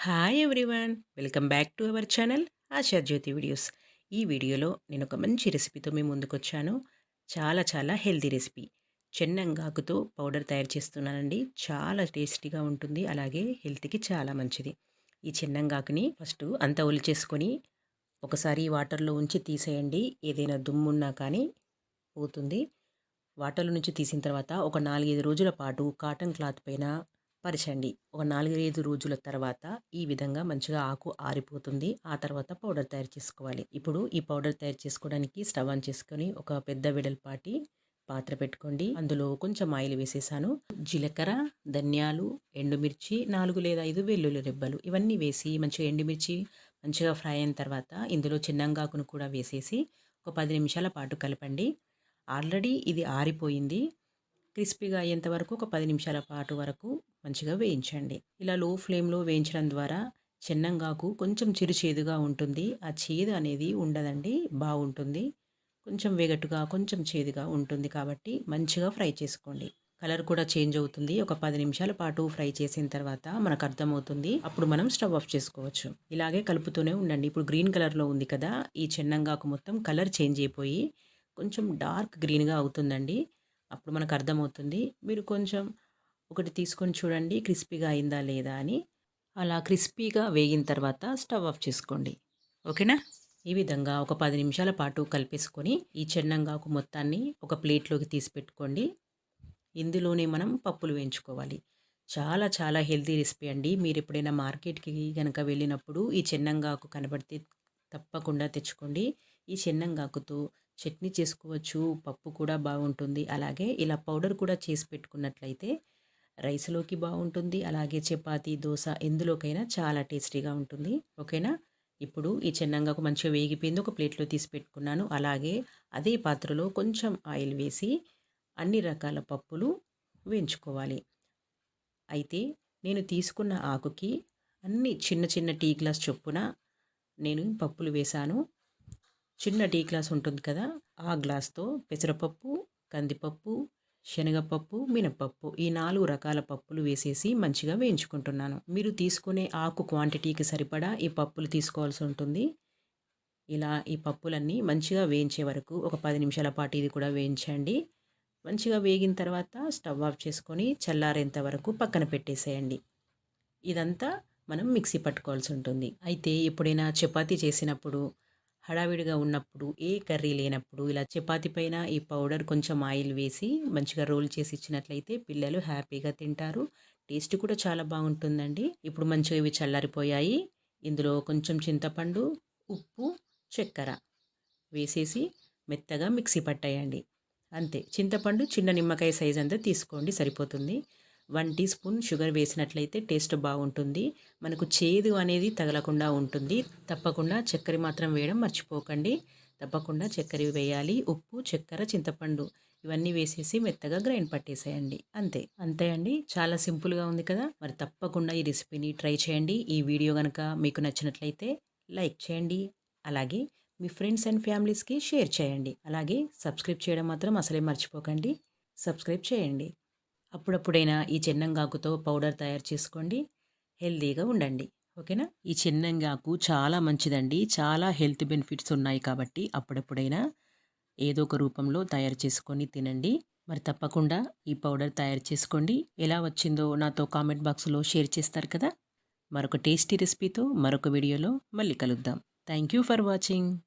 Hi everyone welcome back to our channel Asha Jyoti videos ఈ వీడియోలో నేను ఒక మంచి రెసిపీతో మీ ముందుకు వచ్చాను చాలా చాలా హెల్తీ రెసిపీ చెన్నంగాకుతో పౌడర్ తయారు చేస్తున్నానండి. చాలా టేస్టీగా ఉంటుంది. అలాగే హెల్త్కి చాలా మంచిది. ఈ చెన్నంగాకుని ఫస్ట్ అంతా ఒలిచేసుకొని ఒకసారి వాటర్లో ఉంచి తీసేయండి. ఏదైనా దుమ్మున్నా కానీ పోతుంది. వాటర్లో నుంచి తీసిన తర్వాత ఒక నాలుగైదు రోజుల పాటు కాటన్ క్లాత్ పైన పరచండి. ఒక నాలుగైదు రోజుల తర్వాత ఈ విధంగా మంచిగా ఆకు ఆరిపోతుంది. ఆ తర్వాత పౌడర్ తయారు చేసుకోవాలి. ఇప్పుడు ఈ పౌడర్ తయారు చేసుకోవడానికి స్టవ్ ఆన్ చేసుకొని ఒక పెద్ద వెడల్పాటి పాత్ర పెట్టుకోండి. అందులో కొంచెం ఆయిల్ వేసేసాను. జీలకర్ర ధనియాలు ఎండుమిర్చి నాలుగు లేదా ఐదు వెల్లుల్లి రెబ్బలు ఇవన్నీ వేసి మంచిగా ఎండుమిర్చి మంచిగా ఫ్రై అయిన తర్వాత ఇందులో చిన్నంగాకును కూడా వేసేసి ఒక పది నిమిషాల పాటు కలపండి. ఆల్రెడీ ఇది ఆరిపోయింది. క్రిస్పీగా అయ్యేంత వరకు ఒక పది నిమిషాల పాటు వరకు మంచిగా వేయించండి. ఇలా లో ఫ్లేమ్లో వేయించడం ద్వారా చెన్నంగాకు కొంచెం చిరుచేదుగా ఉంటుంది. ఆ చేదు అనేది ఉండదండి బాగుంటుంది. కొంచెం వేగట్టుగా కొంచెం చేదుగా ఉంటుంది కాబట్టి మంచిగా ఫ్రై చేసుకోండి. కలర్ కూడా చేంజ్ అవుతుంది. ఒక పది నిమిషాల పాటు ఫ్రై చేసిన తర్వాత మనకు అర్థమవుతుంది. అప్పుడు మనం స్టవ్ ఆఫ్ చేసుకోవచ్చు. ఇలాగే కలుపుతూనే ఉండండి. ఇప్పుడు గ్రీన్ కలర్లో ఉంది కదా ఈ చెన్నంగాకు మొత్తం కలర్ చేంజ్ అయిపోయి కొంచెం డార్క్ గ్రీన్గా అవుతుందండి. అప్పుడు మనకు అర్థమవుతుంది. మీరు కొంచెం ఒకటి తీసుకొని చూడండి క్రిస్పీగా అయిందా లేదా అని. అలా క్రిస్పీగా వేగిన తర్వాత స్టవ్ ఆఫ్ చేసుకోండి. ఓకేనా? ఈ విధంగా ఒక పది నిమిషాల పాటు కలిపేసుకొని ఈ చెన్నంగాకు మొత్తాన్ని ఒక ప్లేట్లోకి తీసి పెట్టుకోండి. ఇందులోనే మనం పప్పులు వేయించుకోవాలి. చాలా చాలా హెల్తీ రెసిపీ అండి. మీరు ఎప్పుడైనా మార్కెట్కి కనుక వెళ్ళినప్పుడు ఈ చెన్నంగాకు కనబడితే తప్పకుండా తెచ్చుకోండి. ఈ చెన్నంగాకుతో చట్నీ చేసుకోవచ్చు పప్పు కూడా బాగుంటుంది. అలాగే ఇలా పౌడర్ కూడా చేసి పెట్టుకున్నట్లయితే రైస్లోకి బాగుంటుంది అలాగే చపాతీ దోశ ఎందులోకైనా చాలా టేస్టీగా ఉంటుంది. ఓకేనా? ఇప్పుడు ఈ చెన్నంగాకు మంచిగా వేగిపోయింది. ఒక ప్లేట్లో తీసి పెట్టుకున్నాను. అలాగే అదే పాత్రలో కొంచెం ఆయిల్ వేసి అన్ని రకాల పప్పులు వేయించుకోవాలి. అయితే నేను తీసుకున్న ఆకుకి అన్ని చిన్న చిన్న టీ గ్లాస్ చొప్పున నేను పప్పులు వేశాను. చిన్న టీ గ్లాస్ ఉంటుంది కదా ఆ గ్లాస్తో పెసరపప్పు కందిపప్పు శనగపప్పు మినపప్పు ఈ నాలుగు రకాల పప్పులు వేసేసి మంచిగా వేయించుకుంటున్నాను. మీరు తీసుకునే ఆకు క్వాంటిటీకి సరిపడా ఈ పప్పులు తీసుకోవాల్సి ఉంటుంది. ఇలా ఈ పప్పులన్నీ మంచిగా వేయించే వరకు ఒక పది నిమిషాల పాటు ఇది కూడా వేయించండి. మంచిగా వేగిన తర్వాత స్టవ్ ఆఫ్ చేసుకొని చల్లారేంత వరకు పక్కన పెట్టేసేయండి. ఇదంతా మనం మిక్సీ పట్టుకోవాల్సి ఉంటుంది. అయితే ఎప్పుడైనా చపాతీ చేసినప్పుడు హడావిడిగా ఉన్నప్పుడు ఏ కర్రీ లేనప్పుడు ఇలా చపాతి పైన ఈ పౌడర్ కొంచెం ఆయిల్ వేసి మంచిగా రోల్ చేసి ఇచ్చినట్లయితే పిల్లలు హ్యాపీగా తింటారు. టేస్ట్ కూడా చాలా బాగుంటుందండి. ఇప్పుడు మంచిగా ఇవి చల్లారిపోయాయి. ఇందులో కొంచెం చింతపండు ఉప్పు చక్కెర వేసేసి మెత్తగా మిక్సీ పట్టేయండి. అంతే. చింతపండు చిన్న నిమ్మకాయ సైజ్ అంతా తీసుకోండి సరిపోతుంది. వన్ టీ స్పూన్ షుగర్ వేసినట్లయితే టేస్ట్ బాగుంటుంది. మనకు చేదు అనేది తగలకుండా ఉంటుంది. తప్పకుండా చక్కెర మాత్రం వేయడం మర్చిపోకండి. తప్పకుండా చక్కెర వేయాలి. ఉప్పు చక్కెర చింతపండు ఇవన్నీ వేసేసి మెత్తగా గ్రైండ్ పట్టేసేయండి. అంతే. అంతే అండి. చాలా సింపుల్గా ఉంది కదా? మరి తప్పకుండా ఈ రెసిపీని ట్రై చేయండి. ఈ వీడియో కనుక మీకు నచ్చినట్లయితే లైక్ చేయండి. అలాగే మీ ఫ్రెండ్స్ అండ్ ఫ్యామిలీస్కి షేర్ చేయండి. అలాగే సబ్స్క్రైబ్ చేయడం మాత్రం అసలే మర్చిపోకండి. సబ్స్క్రైబ్ చేయండి. అప్పుడప్పుడైనా ఈ చెన్నంగాకుతో పౌడర్ తయారు చేసుకోండి. హెల్తీగా ఉండండి. ఓకేనా? ఈ చెన్నంగాకు చాలా మంచిదండి. చాలా హెల్త్ బెనిఫిట్స్ ఉన్నాయి కాబట్టి అప్పుడప్పుడైనా ఏదో ఒక రూపంలో తయారు చేసుకొని తినండి. మరి తప్పకుండా ఈ పౌడర్ తయారు చేసుకోండి. ఎలా వచ్చిందో నాతో కామెంట్ బాక్స్లో షేర్ చేస్తారు కదా? మరొక టేస్టీ రెసిపీతో మరొక వీడియోలో మళ్ళీ కలుద్దాం. Thank you for watching.